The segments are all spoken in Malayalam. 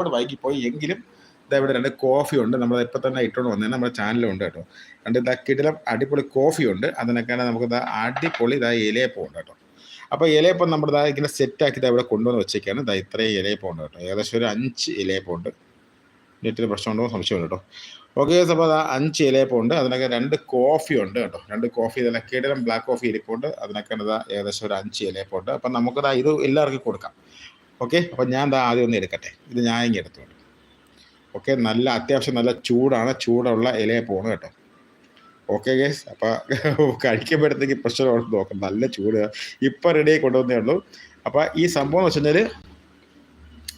ഒരുപാട് വൈകിപ്പോയി. എങ്കിലും ഇതാ ഇവിടെ രണ്ട് കോഫി ഉണ്ട് നമ്മൾ ഇപ്പം തന്നെ ഇട്ടുകൊണ്ട് വന്നത് നമ്മുടെ ചാനലുണ്ട് കേട്ടോ. രണ്ട് ഇതാ കിടിലം അടിപൊളി കോഫി ഉണ്ട് അതിനൊക്കെയാണ് നമുക്ക് ഇതാ അടിപൊളി ഇതാ ഇലയപ്പം ഉണ്ട് കേട്ടോ. അപ്പോൾ ഇലയപ്പം നമ്മൾ ഇതാ ഇങ്ങനെ സെറ്റാക്കി ഇതാ ഇവിടെ കൊണ്ടുവന്ന് വെച്ചേക്കാണ്. ഇതാ ഇത്രയും ഇലയപ്പം ഉണ്ട് കേട്ടോ. ഏകദേശം ഒരു അഞ്ച് ഇലയപ്പം ഉണ്ട്. നെറ്റിന് പ്രശ്നമുണ്ടോ? സംശയമുണ്ട് കേട്ടോ. ഓക്കെ അപ്പോൾ അതാ അഞ്ച് ഇലയപ്പം ഉണ്ട്. അതിനൊക്കെ രണ്ട് കോഫി ഉണ്ട് കേട്ടോ. രണ്ട് കോഫി. ഇതെല്ലാം കിടിലം ബ്ലാക്ക് കോഫി ഇരിപ്പുണ്ട്. അതിനൊക്കെ ഏകദേശം ഒരു അഞ്ച് ഇലയപ്പം ഉണ്ട്. അപ്പം നമുക്കിതാ ഇത് എല്ലാവർക്കും കൊടുക്കാം. ഓക്കെ? അപ്പം ഞാൻ എന്താ ആദ്യം ഒന്ന് എടുക്കട്ടെ. ഇത് ഞാൻ ഇങ്ങനെ എടുത്തോണ്ട്. ഓക്കെ? നല്ല അത്യാവശ്യം നല്ല ചൂടാണ്. ചൂടുള്ള ഇലയെ പോണ് കേട്ടോ. ഓക്കെ ഗേസ് അപ്പോൾ കഴിക്കുമ്പോഴത്തേക്ക് പ്രശ്നമാണ് നോക്കാം. നല്ല ചൂട്. ഇപ്പം റെഡി കൊണ്ടുവന്നേ ഉള്ളൂ. അപ്പോൾ ഈ സംഭവം എന്ന് വെച്ച് കഴിഞ്ഞാൽ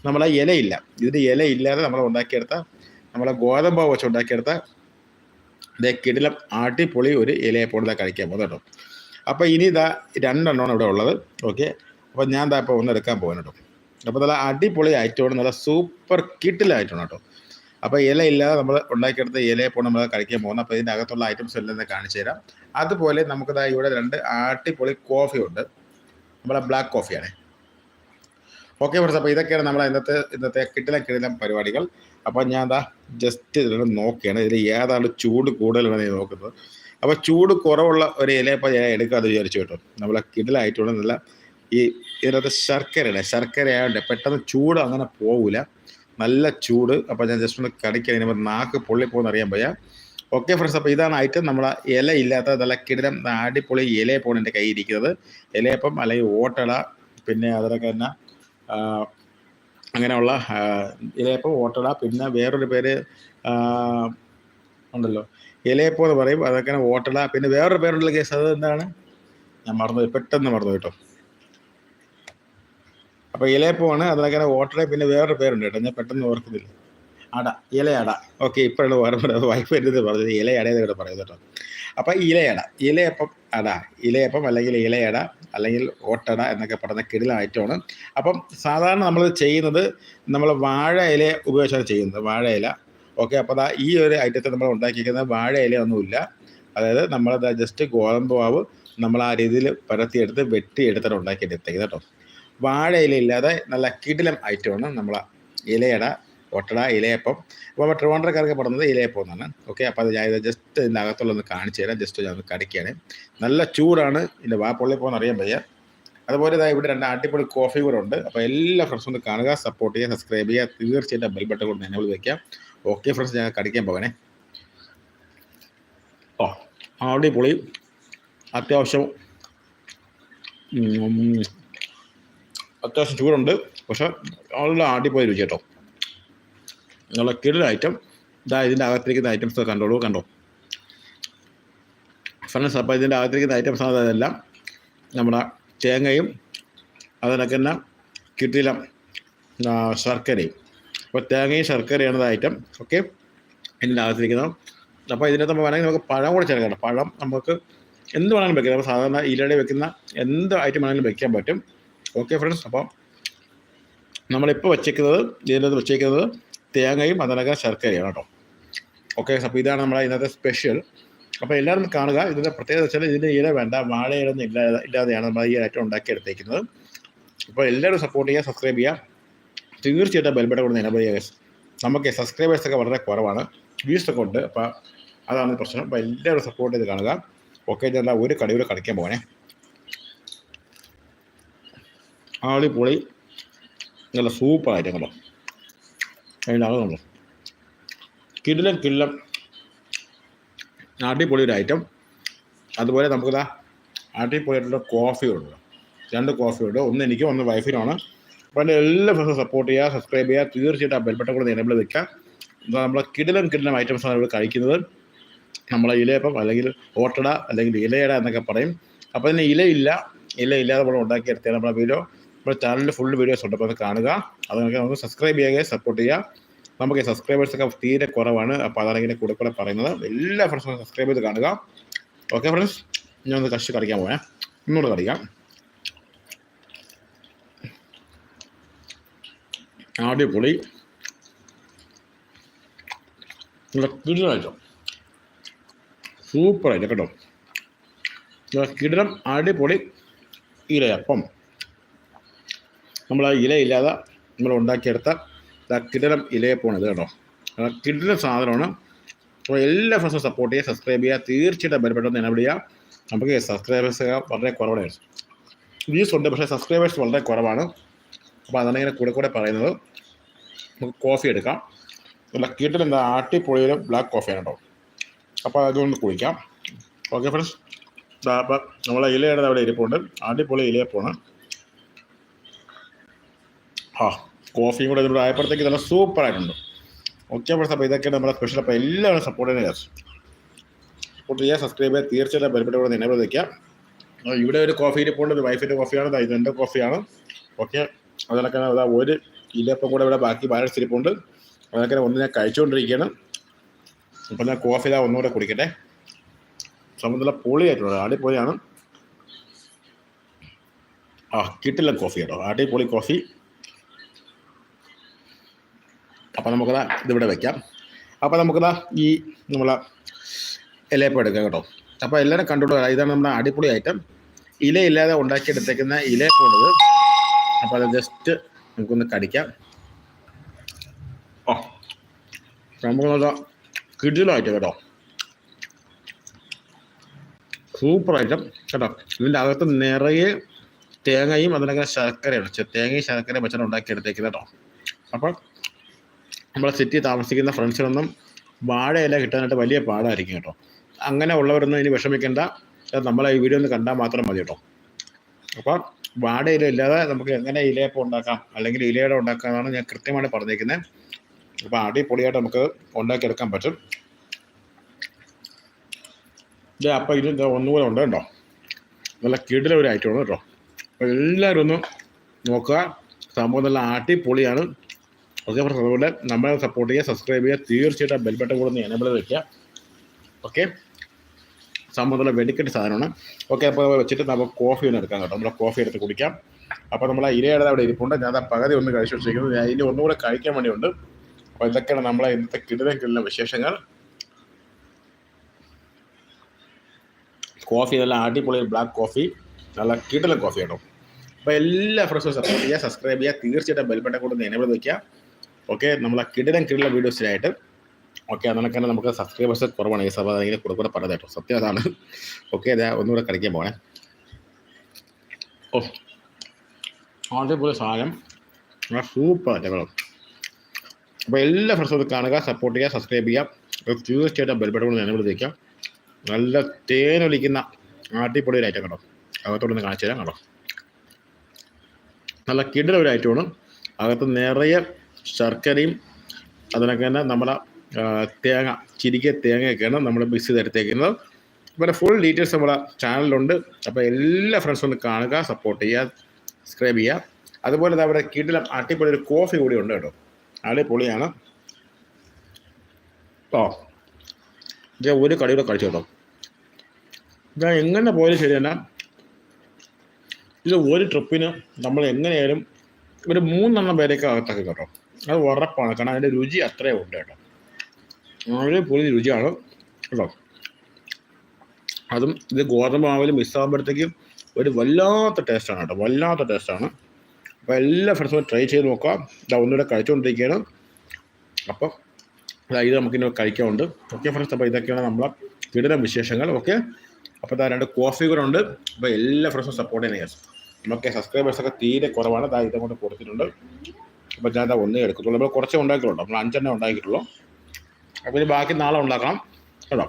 നമ്മളെ ഇലയില്ല. ഇതിന്റെ ഇലയില്ലാതെ നമ്മൾ ഉണ്ടാക്കിയെടുത്ത നമ്മളെ ഗോതമ്പ് വെച്ച് ഉണ്ടാക്കിയെടുത്ത ഇതേ കിടിലം ആട്ടിപ്പൊളി ഒരു ഇലയെ ഇതാ കഴിക്കാൻ പോകുന്നത് കേട്ടോ. അപ്പോൾ ഇനി ഇതാ രണ്ടെണ്ണമാണ് ഇവിടെ ഉള്ളത്. ഓക്കെ? അപ്പോൾ ഞാൻ ഇതാ ഇപ്പോൾ ഒന്ന് എടുക്കാൻ കേട്ടോ. അപ്പോൾ നല്ല അടിപൊളി ആയിട്ടുണ്ട് നല്ല സൂപ്പർ കിട്ടിലായിട്ടാണ് കേട്ടോ. അപ്പോൾ ഇല ഇല്ലാതെ നമ്മൾ ഉണ്ടാക്കിയെടുത്ത പോകണം നമ്മൾ കഴിക്കാൻ പോകുന്നത് അപ്പോൾ ഇതിന്റെ അകത്തുള്ള ഐറ്റംസ് എല്ലാം തന്നെ കാണിച്ചു തരാം. അതുപോലെ നമുക്കിതാ ഇവിടെ രണ്ട് അടിപൊളി കോഫി ഉണ്ട്. നമ്മളെ ബ്ലാക്ക് കോഫിയാണ് ഓക്കെ ഫ്രണ്ട്സ് അപ്പോൾ ഇതൊക്കെയാണ് നമ്മളെ ഇന്നത്തെ ഇന്നത്തെ കിട്ടില കിടിലം പരിപാടികൾ. അപ്പോൾ ഞാൻ എന്താ ജസ്റ്റ് ഇതിലൂടെ നോക്കുകയാണ് ഇതിൽ ഏതാണ് ചൂട് കൂടുതലാണ് ഞാൻ നോക്കുന്നത്. അപ്പോൾ ചൂട് കുറവുള്ള ഒരു ഇലയപ്പോൾ ഞാൻ എടുക്കാതെ വിചാരിച്ചു കേട്ടോ. നമ്മളെ കിടിലായിട്ടുള്ള നല്ല ഈ ഇതിനകത്ത് ശർക്കരയുടെ ശർക്കര ആയതുകൊണ്ട് പെട്ടെന്ന് ചൂട് അങ്ങനെ പോകില്ല നല്ല ചൂട്. അപ്പോൾ ഞാൻ ജസ്റ്റ് ഒന്ന് കടിക്കാൻ ഇനി നാക്ക് പൊള്ളിപ്പോകുന്ന അറിയാൻ പോയാ. ഓക്കെ ഫ്രണ്ട്സ് അപ്പോൾ ഇതാണ് ഐറ്റം നമ്മളെ ഇല ഇല്ലാത്ത നല്ല കിടിലം അടിപൊളി ഇലയപ്പോൾ എന്റെ കയ്യിൽ ഇരിക്കുന്നത്. ഇലയപ്പം അല്ലെങ്കിൽ ഓട്ടട പിന്നെ അതിനൊക്കെ തന്നെ അങ്ങനെയുള്ള ഇലയപ്പം ഓട്ടട പിന്നെ വേറൊരു പേര് ഉണ്ടല്ലോ. ഇലയപ്പം എന്ന് പറയും. അതൊക്കെ ഓട്ടട പിന്നെ വേറൊരു പേരുള്ള കേസ് അത് എന്താണ് ഞാൻ മറന്നു പെട്ടെന്ന് മറന്നു കേട്ടോ. അപ്പോൾ ഇലയപ്പമാണ് അതിനൊക്കെ ഓട്ടട പിന്നെ വേറൊരു പേരുണ്ട് കേട്ടോ. ഞാൻ പെട്ടെന്ന് ഓർക്കുന്നില്ല. അട ഇലയട. ഓക്കെ ഇപ്പോഴുള്ള ഓർമ്മ വൈഫ് എന്റെ പറഞ്ഞത് ഇലയടയെന്ന് ഇവിടെ പറയുന്നത് കേട്ടോ. അപ്പോൾ ഇലയട. ഇലയപ്പം അട ഇലയപ്പം അല്ലെങ്കിൽ ഇലയട അല്ലെങ്കിൽ ഓട്ടട എന്നൊക്കെ പറയുന്ന കിടിലം അപ്പം സാധാരണ നമ്മൾ ചെയ്യുന്നത് നമ്മൾ വാഴ ഇല ഉപയോഗിച്ചാണ് ചെയ്യുന്നത്. വാഴ ഇല. ഓക്കെ അപ്പോൾ അതാ ഈ ഒരു ഐറ്റത്തെ നമ്മൾ ഉണ്ടാക്കിയിരിക്കുന്നത് വാഴ ഇലയൊന്നുമില്ല. അതായത് നമ്മളത് ജസ്റ്റ് ഗോതമ്പ് മാവ് നമ്മൾ ആ രീതിയിൽ പരത്തിയെടുത്ത് വെട്ടിയെടുത്തിട്ട് ഉണ്ടാക്കിയെടുത്തേക്കുന്നത് കേട്ടോ. വാഴ ഇല ഇല്ലാതെ നല്ല കിടിലം ഐറ്റമാണ് നമ്മൾ ഇലയട ഒട്ടട ഇലയപ്പം. അപ്പോൾ ട്രിവാൻഡ്രക്കാർക്ക് പറഞ്ഞത് ഇലയപ്പം എന്നാണ്. ഓക്കെ അപ്പോൾ അത് ഞാൻ ജസ്റ്റ് ഇതിന്റെ അകത്തുള്ളൊന്ന് കാണിച്ചു തരാം. ജസ്റ്റ് ഞാൻ ഒന്ന് കടിക്കുകയാണ്. നല്ല ചൂടാണ് ഇതിന്റെ വാ പൊള്ളിപ്പോന്ന് അറിയാൻ വയ്യ. അതുപോലെ ഇതാ ഇവിടെ രണ്ട് അടിപൊളി കോഫി കൂടെ ഉണ്ട്. അപ്പോൾ എല്ലാ ഫ്രണ്ട്സും ഒന്ന് കാണുക സപ്പോർട്ട് ചെയ്യുക സബ്സ്ക്രൈബ് ചെയ്യുക. തീർച്ചയായിട്ടും ബെൽ ബട്ടൺ കൊണ്ട് എന്നെ വയ്ക്കാം ഓക്കെ ഫ്രണ്ട്സ് ഞാൻ കടിക്കാൻ പോകണേ. ഓ അടിപൊളി. അത്യാവശ്യം. അത്യാവശ്യം ചൂടുണ്ട്. പക്ഷെ നല്ല അടിപൊളി രുചി കേട്ടോ. നല്ല കിടില ഐറ്റം ഇതാ ഇതിന്റെ അകത്തിരിക്കുന്ന ഐറ്റംസ് കണ്ടോളൂ കണ്ടോ? ഫ്രണ്ട്സ് അപ്പോൾ ഇതിന്റെ അകത്തിരിക്കുന്ന ഐറ്റംസ് ആണ് അതെല്ലാം. നമ്മുടെ തേങ്ങയും അതിനൊക്കെ തന്നെ കിട്ടിലം ശർക്കരയും. അപ്പോൾ തേങ്ങയും ശർക്കരയാണ് ഐറ്റം ഓക്കെ ഇതിന്റെ അകത്തിരിക്കുന്നത്. അപ്പോൾ ഇതിനകത്ത് നമ്മൾ വേണമെങ്കിൽ നമുക്ക് പഴം കൂടെ ചേർക്കണം പഴം നമുക്ക് എന്ത് വേണമെങ്കിലും വെക്കാം. നമ്മൾ സാധാരണ ഇലയുടെ വെക്കുന്ന എന്ത് ഐറ്റം വേണമെങ്കിലും വെക്കാൻ പറ്റും. ഓക്കെ ഫ്രണ്ട്സ് അപ്പം നമ്മളിപ്പോൾ വെച്ചേക്കുന്നത് ഇതിനകത്ത് വെച്ചേക്കുന്നത് തേങ്ങയും അതിനൊക്കെ ശർക്കരയാണ് കേട്ടോ. ഓക്കെ അപ്പോൾ ഇതാണ് നമ്മുടെ ഇന്നത്തെ സ്പെഷ്യൽ അപ്പോൾ എല്ലാവരും കാണുക ഇതിന്റെ പ്രത്യേകത വെച്ചാൽ ഇതിന്റെ ഇല വേണ്ട വാഴയിലൊന്നും ഇല്ലാതെ ഇല്ലാതെയാണ് നമ്മൾ ഈ ഐറ്റം ഉണ്ടാക്കിയെടുത്തേക്കുന്നത് അപ്പോൾ എല്ലാവരും സപ്പോർട്ട് ചെയ്യുക സബ്സ്ക്രൈബ് ചെയ്യുക. തീർച്ചയായിട്ടും ബെൽബട്ട കൊണ്ട് ചെയ്യുക നമുക്ക് സബ്സ്ക്രൈബേഴ്സൊക്കെ വളരെ കുറവാണ്. വ്യൂസ് ഒക്കെ ഉണ്ട്. അപ്പോൾ അതാണ് പ്രശ്നം. അപ്പോൾ എല്ലാവരും സപ്പോർട്ട് ചെയ്ത് കാണുക. ഓക്കെ ഞാൻ ഒരു കടിയൂടെ കളിക്കാൻ പോകണേ അടിപൊളി. നല്ല സൂപ്പർ കണ്ടോ? അതിന്റെ അതിന്റെ കണ്ടോ? കിടിലം. കിള്ളം അടിപൊളി ഒരു ഐറ്റം. അതുപോലെ നമുക്കിതാ അടിപൊളിയായിട്ടുള്ള കോഫി ഉണ്ട്. രണ്ട് കോഫി ഉണ്ട്. ഒന്ന് എനിക്ക് ഒന്ന് വൈഫിനാണ് അപ്പോൾ എന്റെ എല്ലാ ഫ്രണ്ട്സും സപ്പോർട്ട് ചെയ്യുക സബ്സ്ക്രൈബ് ചെയ്യുക. തീർച്ചയായിട്ടും ആ ബെൽബട്ടം കൂടെ എനേബിൾ വെക്കുക. നമ്മളെ കിടിലം കിടിലം ഐറ്റംസാണ് ഇവിടെ കഴിക്കുന്നത്. നമ്മളെ ഇലയപ്പം അല്ലെങ്കിൽ ഓട്ടട അല്ലെങ്കിൽ ഇലയട എന്നൊക്കെ പറയും. അപ്പോൾ തന്നെ ഇലയില്ല. ഇല ഇല്ലാതെ നമ്മൾ ഉണ്ടാക്കിയെടുത്താൽ നമ്മളെ വീഡിയോ. നമ്മുടെ ചാനലിൽ ഫുൾ വീഡിയോസ് ഉണ്ട്. അപ്പോൾ അത് കാണുക. അത് നമുക്ക് സബ്സ്ക്രൈബ് ചെയ്യുക സപ്പോർട്ട് ചെയ്യുക. നമുക്ക് സബ്സ്ക്രൈബേഴ്സൊക്കെ തീരെ കുറവാണ്. അപ്പോൾ അതാണ് ഇങ്ങനെ കൂടെ കൂടെ പറയുന്നത്. എല്ലാ ഫ്രണ്ട്സും സബ്സ്ക്രൈബ് ചെയ്ത് കാണുക. ഓക്കെ ഫ്രണ്ട്സ് ഞാൻ ഒന്ന് കഷ്ടി കടിക്കാൻ പോയാൽ ഇന്നോട് കടിക്കാം. അടിപൊളി. നല്ല കിടിലായിട്ടോ സൂപ്പറായിട്ട് കേട്ടോ. കിടിലം അടിപൊളി ഇലയപ്പം. നമ്മൾ ആ ഇലയില്ലാതെ നമ്മൾ ഉണ്ടാക്കിയെടുത്ത കിടലം ഇലയെ പോണത് കേട്ടോ. കിടലം സാധനമാണ്. അപ്പോൾ എല്ലാ ഫ്രണ്ട്സും സപ്പോർട്ട് ചെയ്യുക സബ്സ്ക്രൈബ് ചെയ്യുക. തീർച്ചയായിട്ടും ബലപ്പെട്ടെന്ന് എന്നെ വിടുക നമുക്ക് സബ്സ്ക്രൈബേഴ്സ് വളരെ കുറവാണ്. വ്യൂസ് ഉണ്ട് പക്ഷേ സബ്സ്ക്രൈബേഴ്സ് വളരെ കുറവാണ്. അപ്പോൾ അതാണ് ഇങ്ങനെ കൂടെ കൂടെ പറയുന്നത്. നമുക്ക് കോഫി എടുക്കാം. നല്ല കീട്ടിൽ എന്താ? ആട്ടിപ്പൊളിയിലും ബ്ലാക്ക് കോഫിയാണ് കേട്ടോ. അപ്പോൾ അതുകൊണ്ട് കുളിക്കാം. ഓക്കെ ഫ്രണ്ട്സ് അപ്പം നമ്മളെ ഇലയുടെ അവിടെ ഇരിപ്പുണ്ട്. അടിപൊളി ഇലയപ്പോണ് ആ കോഫിയും കൂടെ ഇതിനോട് ആയപ്പോഴത്തേക്ക് നല്ല സൂപ്പർ ആയിട്ടുണ്ട്. ഓക്കെ അപ്പോൾ അപ്പോൾ ഇതൊക്കെയാണ് നമ്മുടെ സ്പെഷ്യൽ അപ്പോൾ എല്ലാവരും സപ്പോർട്ട് ചെയ്യാൻ സപ്പോർട്ട് ചെയ്യുക സബ്സ്ക്രൈബ് ചെയ്യുക തീർച്ചയായിട്ടും കൂടെ നിലവിൽ വയ്ക്കുക ഇവിടെ ഒരു കോഫി ഇരിപ്പുണ്ട് ഒരു വൈഫിന്റെ കോഫിയാണ് ഇത് എന്റെ കോഫിയാണ് ഓക്കെ അതിനൊക്കെ അതാ ഒരു ഇലപ്പം കൂടെ ഇവിടെ ബാക്കി ബാലൻസ് ഇരിപ്പുണ്ട് അതൊക്കെ ഒന്ന് ഞാൻ കഴിച്ചുകൊണ്ടിരിക്കുകയാണ്. അപ്പം ഞാൻ കോഫി ഇതാ ഒന്നുകൂടെ കുടിക്കട്ടെ. നല്ല പൊളിയായിട്ടുള്ളത് അടിപൊളിയാണ്. ആ കിട്ടില്ല കോഫി കേട്ടോ. അടിപൊളി കോഫി അപ്പം നമുക്കതാ ഇതിവിടെ വെക്കാം. അപ്പം നമുക്കതാ ഈ നമ്മളെ ഇലയപ്പം എടുക്കാം കേട്ടോ. അപ്പോൾ എല്ലാവരും കണ്ടോളൂ ഇതാണ് നമ്മുടെ അടിപൊളി ഐറ്റം ഇലയില്ലാതെ ഉണ്ടാക്കിയെടുത്തേക്കുന്ന ഇലയപ്പുള്ളത് അപ്പോൾ അത് ജസ്റ്റ് നമുക്കൊന്ന് കടിക്കാം. ഓ നമുക്ക് നല്ല കിടിലായിട്ട് കേട്ടോ. സൂപ്പർ ഐറ്റം കേട്ടോ. ഇതിന്റെ അകത്ത് നിറയെ തേങ്ങയും അതിനൊക്കെ ശർക്കരയാണ് തേങ്ങയും ശർക്കരയും വെച്ചാണ് ഉണ്ടാക്കിയെടുത്തേക്കുന്നത് കേട്ടോ. അപ്പോൾ നമ്മളെ സിറ്റി താമസിക്കുന്ന ഫ്രണ്ട്സിനൊന്നും വാഴയില കിട്ടാനായിട്ട് വലിയ പാടായിരിക്കും കേട്ടോ. അങ്ങനെ ഉള്ളവരൊന്നും ഇനി വിഷമിക്കേണ്ട. നമ്മളെ ഈ വീഡിയോ ഒന്ന് കണ്ടാൽ മാത്രം മതി കേട്ടോ. അപ്പോൾ വാഴയില ഇല്ലാതെ നമുക്ക് എങ്ങനെ ഇലയപ്പം ഉണ്ടാക്കാം? അല്ലെങ്കിൽ ഇലയുടെ ഉണ്ടാക്കാമെന്നാണ് ഞാൻ കൃത്യമായിട്ട് പറഞ്ഞേക്കുന്നത് അപ്പോൾ അടിപൊളിയായിട്ട് നമുക്ക് ഉണ്ടാക്കിയെടുക്കാൻ പറ്റും. ഇത് അപ്പം ഇത് ഒന്നുകൂടെ ഉണ്ട് കേട്ടോ. നല്ല കിടില ഒരു ഐറ്റമാണ് കേട്ടോ. അപ്പോൾ എല്ലാവരും ഒന്ന് നോക്കുക. സംഭവം നല്ല അടിപൊളിയാണ്. ഓക്കെ ഫ്രണ്ട്സ് അതുപോലെ നമ്മളെ സപ്പോർട്ട് ചെയ്യുക സബ്സ്ക്രൈബ് ചെയ്യുക തീർച്ചയായിട്ടും ബെൽ ബട്ടൺ കൂടെ ഒന്ന് എനേബിൾ വയ്ക്കുക ഓക്കെ സംബന്ധമുള്ള വെടിക്കെട്ട് സാധനമാണ്. ഓക്കെ അപ്പോൾ വെച്ചിട്ട് നമുക്ക് കോഫി ഒന്ന് എടുക്കാം കേട്ടോ. നമ്മൾ കോഫി എടുത്ത് കുടിക്കാം. അപ്പോൾ നമ്മൾ ഇരയുടെ അവിടെ ഇരിപ്പുണ്ട്. ഞാൻ ആ പകുതി ഒന്ന് കഴിച്ചു വെച്ചിരിക്കുന്നത് ഞാൻ ഇനി ഒന്നുകൂടെ കഴിക്കാൻ വേണ്ടിയുണ്ട്. അപ്പോൾ ഇതൊക്കെയാണ് നമ്മളെ ഇന്നത്തെ കിടിലം കിടിലം വിശേഷങ്ങൾ. കോഫി നല്ല അടിപൊളി ബ്ലാക്ക് കോഫി നല്ല കിടല കോഫി കേട്ടോ. അപ്പോൾ എല്ലാ ഫ്രണ്ട്സും സപ്പോർട്ട് ചെയ്യുക സബ്സ്ക്രൈബ് ചെയ്യുക തീർച്ചയായിട്ടും ബെൽബട്ടൺ കൂടെ എനേബിൾ വയ്ക്കുക ഓക്കെ നമ്മൾ ആ കിടിലം കിടിലം വീഡിയോസിനായിട്ട് ഓക്കെ അതിനൊക്കെ നമുക്ക് സബ്സ്ക്രൈബേഴ്സ് കുറവാണ് ഈ സഭ അതെങ്കിലും കൂടെ കൂടെ പറയുന്നത് കേട്ടോ സത്യം അതാണ്. ഓക്കെ അതെ ഒന്നുകൂടെ കളിക്കാൻ പോകണേ ഓ അതേപോലെ സാധനം. സൂപ്പർ ഞങ്ങളും അപ്പോൾ എല്ലാ ഫ്രണ്ട്സും ഇത് കാണുക സപ്പോർട്ട് ചെയ്യുക സബ്സ്ക്രൈബ് ചെയ്യുക. തീർച്ചയായിട്ടും ബെൽബട്ടൺ കൊണ്ട് എനേബിൾ വിളിക്കാം നല്ല തേനൊലിക്കുന്ന ആട്ടിപ്പൊടി ഒരു ഐറ്റം കേട്ടോ അകത്തോടൊന്ന് കാണിച്ചു തരാം കേട്ടോ നല്ല കിടില ഒരു ഐറ്റമാണ് അകത്ത് നിറയെ ശർക്കരയും അതിനൊക്കെ തന്നെ നമ്മുടെ തേങ്ങ ചിരിക്ക തേങ്ങയൊക്കെയാണ് നമ്മൾ മിക്സ് ചെയ്തെടുത്തേക്കുന്നത്. പിന്നെ ഫുൾ ഡീറ്റെയിൽസ് നമ്മുടെ ചാനലിലുണ്ട് അപ്പോൾ എല്ലാ ഫ്രണ്ട്സും ഒന്ന് കാണുക സപ്പോർട്ട് ചെയ്യുക സബ്സ്ക്രൈബ് ചെയ്യുക. അതുപോലെ തന്നെ അവിടെ കിടിലം അടിപൊളി ഒരു കോഫി കൂടി ഉണ്ട് കേട്ടോ. അടിപൊളിയാണ്. ഓ ഞാൻ ഒരു കടിയുടെ കഴിച്ചു കേട്ടോ. ഞാൻ എങ്ങനെ പോയാലും ശരി തന്നെ. ഇത് ഒരു ട്രിപ്പിന് നമ്മൾ എങ്ങനെയായാലും ഒരു മൂന്നെണ്ണം പേരൊക്കെ അകത്താക്കി കേട്ടോ. അത് ഉറപ്പാണ്. കാരണം അതിന്റെ രുചി അത്രേ ഉണ്ട് കേട്ടോ. വളരെ പൊളി രുചിയാണ് കേട്ടോ. അതും ഇത് ഗോതമ്പ് മാവിൽ മിസ്സാകുമ്പോഴത്തേക്കും ഒരു വല്ലാത്ത ടേസ്റ്റാണ് കേട്ടോ. വല്ലാത്ത ടേസ്റ്റാണ് അപ്പോൾ എല്ലാ ഫ്രണ്ട്സും ട്രൈ ചെയ്ത് നോക്കാം ഇതാ ഒന്നുകൂടെ കഴിച്ചുകൊണ്ടിരിക്കുകയാണ് അപ്പം ഇത് നമുക്കിനി കഴിക്കാറുണ്ട് ഓക്കെ ഫ്രണ്ട്സ് അപ്പോൾ ഇതൊക്കെയാണ് നമ്മളെ കിടിലം വിശേഷങ്ങൾ. ഓക്കെ അപ്പോൾ ഇതാ രണ്ട് കോഫി കൂടെ ഉണ്ട്. അപ്പോൾ എല്ലാ ഫ്രണ്ട്സും സപ്പോർട്ട് കേസ് നമുക്ക് സബ്സ്ക്രൈബേഴ്സൊക്കെ തീരെ കുറവാണ്. ഇതാ ഇതങ്ങോട്ട് കൊടുത്തിട്ടുണ്ട്. അപ്പോൾ ഞാൻ ഒന്നേ എടുക്കത്തുള്ളൂ. നമ്മൾ കുറച്ചേ ഉണ്ടാക്കിയിട്ടുള്ളൂ. നമ്മൾ അഞ്ചെണ്ണം ഉണ്ടാക്കിയിട്ടുള്ളൂ. അപ്പോൾ ഇനി ബാക്കി നാളെ ഉണ്ടാക്കണം കേട്ടോ.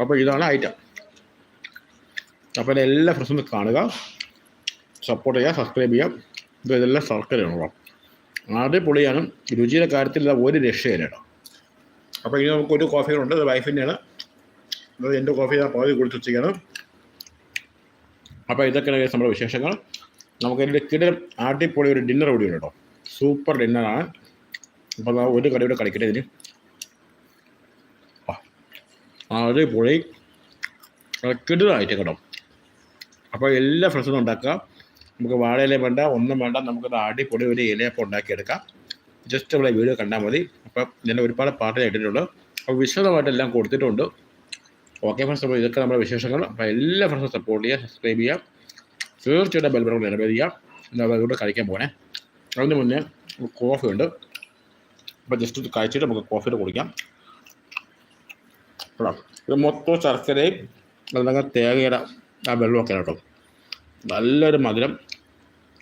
അപ്പോൾ ഇതാണ് ഐറ്റം അപ്പോൾ എന്റെ എല്ലാ ഫ്രണ്ട്സും കാണുക. സപ്പോർട്ട് ചെയ്യുക സബ്സ്ക്രൈബ് ചെയ്യുക. ഇത് ഇതെല്ലാം ശർക്കരയാണ് കേട്ടോ. അടിപൊളിയാണ്. രുചിയുടെ കാര്യത്തിൽ ഒരു രക്ഷയില്ല കേട്ടോ. അപ്പോൾ ഇനി നമുക്ക് ഒരു കോഫികളുണ്ട് അത് വൈഫിന്റെയാണ് അത് എന്റെ കോഫി ഞാൻ പകുതി കുടിച്ച് വെച്ചിരിക്കുകയാണ്. അപ്പോൾ ഇതൊക്കെയാണ് നമ്മുടെ വിശേഷങ്ങൾ. നമുക്ക് ഇതിന്റെ കിടൽ അടിപൊളി ഒരു ഡിന്നർ കൂടി ഉണ്ട് കേട്ടോ. സൂപ്പർ ഡിന്നറാണ് അപ്പോൾ ദാ ഒരു കടയുടെ കളിക്കട്ടെ ഇതിന്. ആ, അടിപൊളി. കിടുതായിട്ട് കേട്ടോ അപ്പോൾ എല്ലാ ഫ്രണ്ട്സും ഉണ്ടാക്കാം. നമുക്ക് വാഴയില വേണ്ട ഒന്നും വേണ്ട. നമുക്കത് അടിപൊളി ഒരു ഇലയപ്പം ഉണ്ടാക്കിയെടുക്കാം. ജസ്റ്റ് ഇവിടെ വീഡിയോ കണ്ടാൽ മതി. അപ്പം ഇതിന്റെ ഒരുപാട് പാട്ട് ഇട്ടിട്ടുണ്ട്. അപ്പോൾ വിശദമായിട്ടെല്ലാം കൊടുത്തിട്ടുണ്ട്. ഓക്കെ ഫ്രണ്ട്സ് അപ്പോൾ ഇതൊക്കെ നമ്മുടെ വിശേഷങ്ങൾ. അപ്പോൾ എല്ലാ ഫ്രണ്ട്സും സപ്പോർട്ട് ചെയ്യുക സബ്സ്ക്രൈബ് ചെയ്യുക തീർച്ചയായിട്ടും ബെൽബറോട് നിലവിൽ ചെയ്യുക എന്നാൽ അതുകൊണ്ട് കഴിക്കാൻ പോകണേ അതിന് മുന്നേ കോഫി ഉണ്ട്. അപ്പോൾ ജസ്റ്റ് കഴിച്ചിട്ട് നമുക്ക് കോഫിയുടെ കുടിക്കാം. ഇത് മൊത്തം ശർക്കരയും അതിനകത്ത് തേങ്ങയുടെ ആ വെള്ളമൊക്കെ കേട്ടോ നല്ലൊരു മധുരം.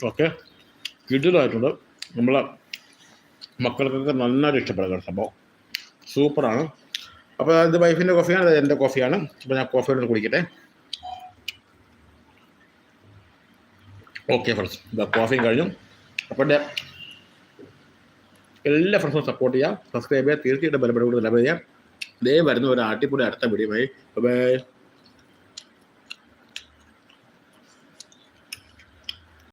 ഓക്കെ? കിടിലായിട്ടുണ്ട് നമ്മൾ മക്കൾക്കൊക്കെ നന്നായിട്ട് ഇഷ്ടപ്പെടുന്ന സംഭവം. സൂപ്പറാണ് അപ്പോൾ ഇത് വൈഫിന്റെ കോഫിയാണ് അത് എന്റെ കോഫിയാണ് അപ്പോൾ ഞാൻ കോഫിയോട് കുടിക്കട്ടെ. ഓക്കെ ഫ്രണ്ട്സ് കോഫിയും കഴിഞ്ഞു. എന്റെ എല്ലാ ഫ്രണ്ട്സും സപ്പോർട്ട് ചെയ്യുക സബ്സ്ക്രൈബ് ചെയ്യുക തീർച്ചയായിട്ടും ബലപ്പെടുക ലഭ്യ ചെയ്യാം. ഇതേ വരുന്ന ഒരു അടിപൊളി അടുത്ത വീഡിയോ ബൈ